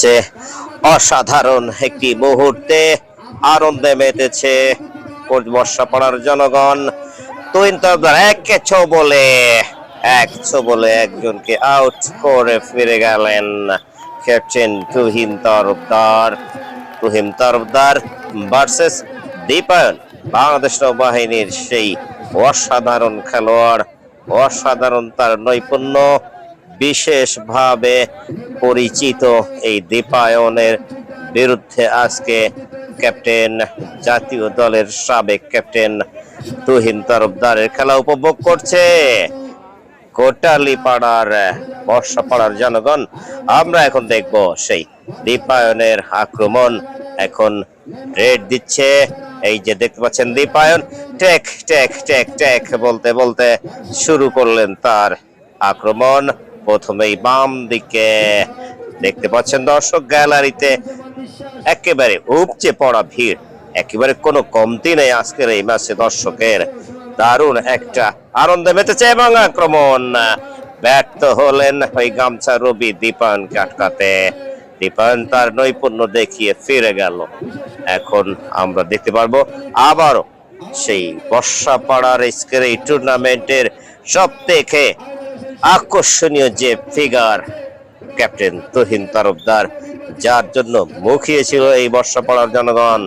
যে অসাধারণ একটি মুহূর্তে আনন্দে মেতেছে বর্ষাপাড়ার জনগণ। তুইন তরফদার এক ছো বলে, এক ছো বলে একজনকে আউট করে ফিরে গেলেন ক্যাপ্টেন তুহিন তরফদার তুহিন তরফদার ভার্সেস দীপায়ন, বাংলাদেশ নৌবাহিনীর সেই অসাধারণ খেলোয়াড়, অসাধারণ তার নৈপুণ্য। বিশেষভাবে পরিচিত এই দীপায়নের বিরুদ্ধে আজকে ক্যাপ্টেন জাতীয় দলের সাবেক ক্যাপ্টেন তুহিন তরফদারের খেলা উপভোগ করছে। কোটালীপাড়ার, বর্ষাপাড়ার জনগণ, আমরা এখন দেখব সেই দীপায়নের আক্রমণ। এখন রেড দিচ্ছে, এই যে দেখতে পাচ্ছেন Dipayan take take take take বলতে বলতে শুরু করলেন তার আক্রমণ। প্রথমেই বাম দিকে। দেখতে পাচ্ছেন দর্শক, গ্যালারিতে একেবারে উপচে পড়া ভিড়। একেবারে কোনো কমতি নেই আজকের এই ম্যাচে দর্শকের। দারুণ একটা আনন্দে মেতেছে এবং আক্রমণ। ব্যর্থ হলেন ওই গামছা রবি দীপায়নকে আটকাতে দীপায়ন তার নৈপুণ্য দেখিয়ে ফিরে গেল। এখন আমরা দেখতে পারব আবারও সেই বর্ষাপাড়ার এই টুর্নামেন্টের সব থেকে আকর্ষণীয় যে ফিগার ক্যাপ্টেন তুহিন তরফদার, যার জন্য মুখিয়ে ছিল এই বর্ষাপাড়ার জনগণ।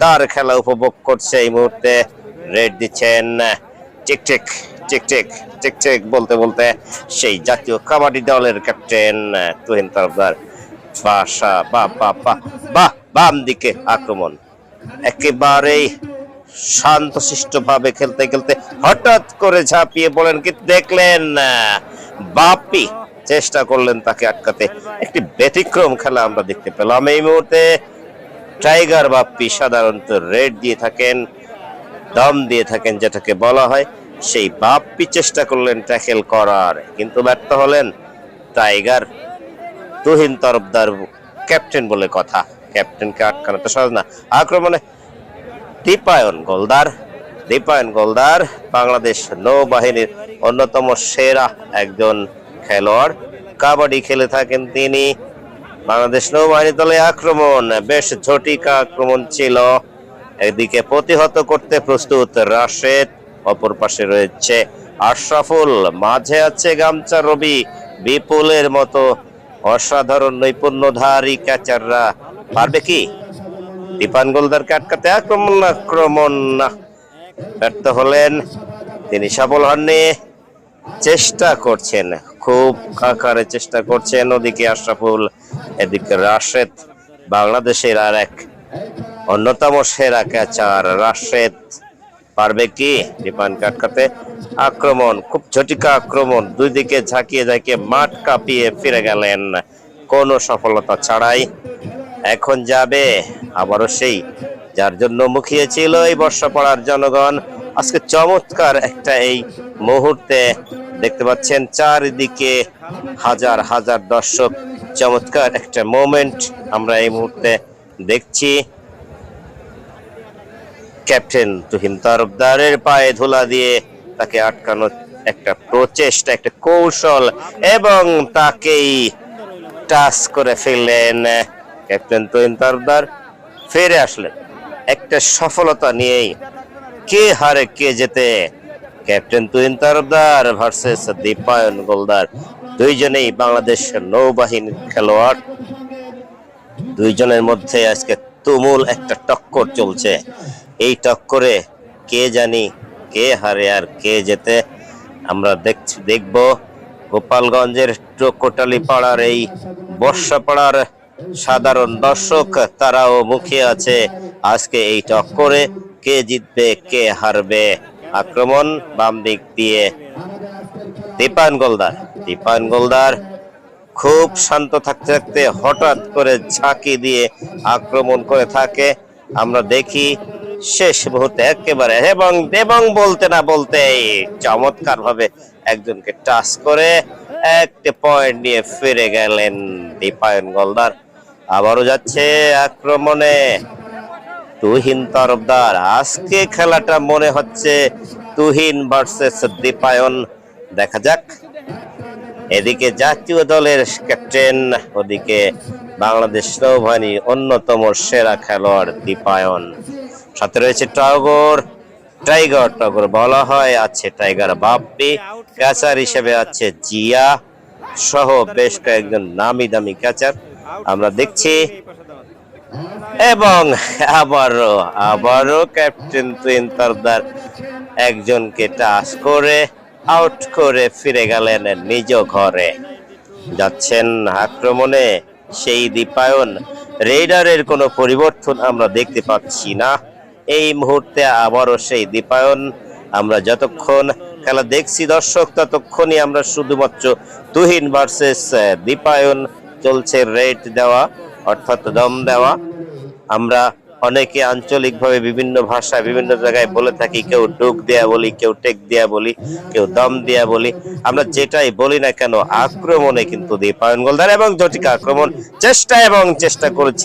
তার খেলা উপভোগ করছে এই মুহূর্তে। রেড দিচ্ছেন, টিক টিক টিক টিক টিক টিক বলতে বলতে সেই জাতীয় কাবাডি দলের ক্যাপ্টেন তুহিন তরফদার। বাসা, বা বা বা বাম দিকে আক্রমণ। একেবারেই শান্তশিষ্ট ভাবে খেলতে খেলতে হঠাৎ করে ঝাঁপিয়ে বলেন কি দেখলেন? বাপি চেষ্টা করলেন তাকে আটকাতে। একটি ব্যতিক্রম খেলা আমরা দেখতে পেলাম। এই মুহূর্তে টাইগার বাপ্পি সাধারণত রেড দিয়ে থাকেন, দম দিয়ে থাকেন, যেটাকে বলা হয়। সেই বাপ্পি চেষ্টা করলেন ট্যাকেল করার, কিন্তু ব্যর্থ হলেন টাইগার। তুহিন তরফদার ক্যাপ্টেন বলে কথা। ক্যাপ্টেনকে আটকানো তো সহজ না। আক্রমণে দীপায়ন গোলদার দীপায়ন গোলদার, বাংলাদেশ নৌবাহিনীর অন্যতম সেরা একজন খেলোয়াড়। কাবাডি খেলে থাকেন তিনি। বাংলাদেশ নৌবাহিনী দলে আক্রমণ, বেশ ঝটিকা আক্রমণ ছিল। এদিকে প্রতিহত করতে প্রস্তুত রাশেদ, অপর পাশে রয়েছে আশরাফুল, মাঝে আছে গামছা রবি, বিপুলের মতো অসাধারণ নৈপুণ্যধারী ক্যাচাররা পারবে কি? দীপান গোলদারকে আটকাতে আক্রমণ আক্রমণ ব্যর্থ হলেন তিনি সফল হননি। চেষ্টা করছেন, খুব আকারে চেষ্টা করছেন ওদিকে আশরাফুল, এদিকে রাশেদ। বাংলাদেশের আর এক অন্যতম সেরা ক্যাচার রাশেদ। পারবে কি দীপান আটকাতে? আক্রমণ, খুব ঝটিকা আক্রমণ। দুই দিকে ঝাঁকিয়ে ঝাঁকিয়ে মাঠ কাঁপিয়ে ফিরে গেলেন। কোনো সফলতা ছাড়াই এখন যাবে, আবারও সেই যার জন্য মুখিয়ে ছিল এই বর্ষা পড়ার জনগণ। আজকে চমৎকার একটা এই মুহূর্তে দেখতে পাচ্ছেন চারিদিকে হাজার হাজার দর্শক। চমৎকার একটা মোমেন্ট আমরা এই মুহূর্তে দেখছি। ক্যাপ্টেন তুহিন তরফদারের পায়ে ধুলা দিয়ে তাকে আটকানোর একটা প্রচেষ্টা, একটা কৌশল এবং তাকেই টাচ করে ফেললেন ক্যাপ্টেন তুহিন তরফদার ফিরে আসলেন। একটা সফলতা নিয়েই কে হারে কে যেতে ক্যাপ্টেন তুহিন তরফদার ভার্সেস দীপায়ন গোলদার। দুইজনেই বাংলাদেশ নৌবাহিনীর খেলোয়াড়। দুইজনের মধ্যে আজকে তুমুল একটা টক্কর চলছে। এই টক্করে কে জানি কে হারে আর কে যেতে আমরা দেখছি দেখব। গোপালগঞ্জের কোটালি পাড়ার এই বর্ষা পাড়ার সাধারণ দর্শক তারাও মুখে আছে। আজকে এই টক্করে কে জিতবে, কে হারবে? আক্রমণ বাম দিক দিয়ে। দীপায়ন গোলদার দীপায়ন গোলদার খুব শান্ত থাকতে থাকতে হঠাৎ করে ঝাঁকি দিয়ে আক্রমণ করে থাকে। আমরা দেখি শেষ মুহূর্তে একেবারে এবং এবং বলতে না বলতে চমৎকার ভাবে একজনকে টাচ করে একটা পয়েন্ট নিয়ে ফিরে গেলেন দীপায়ন গোলদার। আবারও যাচ্ছে আক্রমণে। তুহিন তরফদার, আজকে খেলাটা মনে হচ্ছে তুহিন ভার্সেস দীপায়ন। দেখা যাক। এদিকে জাতীয় দলের ক্যাপ্টেন, ওদিকে বাংলাদেশ নৌবাহিনীর অন্যতম সেরা খেলোয়াড় দীপায়ন। সাথে রয়েছে টগর, টাইগার। টগর বলা হয়, আছে টাইগার বাপ্পি, ক্যাচার হিসেবে আছে জিয়া সহ বেশ কয়েকজন নামি দামি ক্যাচার। আমরা দেখছি এবং আবারও আবারও ক্যাপ্টেন তুইন তরদার একজনকে টাচ করে, আউট করে ফিরে গেলেন নিজ ঘরে। যাচ্ছেন আক্রমণে সেই দীপায়ন। রেডারের কোনো পরিবর্তন আমরা দেখতে পাচ্ছি না। এই মুহূর্তে আবারও সেই দীপায়ন। আমরা যতক্ষণ খেলা দেখছি, দর্শক, ততক্ষণই আমরা শুধুমাত্র তুহিন ভার্সেস দীপায়ন চলছে রেট দেওয়া, অর্থাৎ দম দেওয়া। আমরা অনেকে আঞ্চলিকভাবে বিভিন্ন ভাষায়, বিভিন্ন জায়গায় বলে থাকি, কেউ ডুক দেয়া বলি, কেউ টেক দেয়া বলি, কেউ দম দেয়া বলি। আমরা যেটাই বলি না কেন, আক্রমণে কিন্তু দীপায়ন গোলদার এবং জটিকা আক্রমণ, চেষ্টা এবং চেষ্টা করেছিল।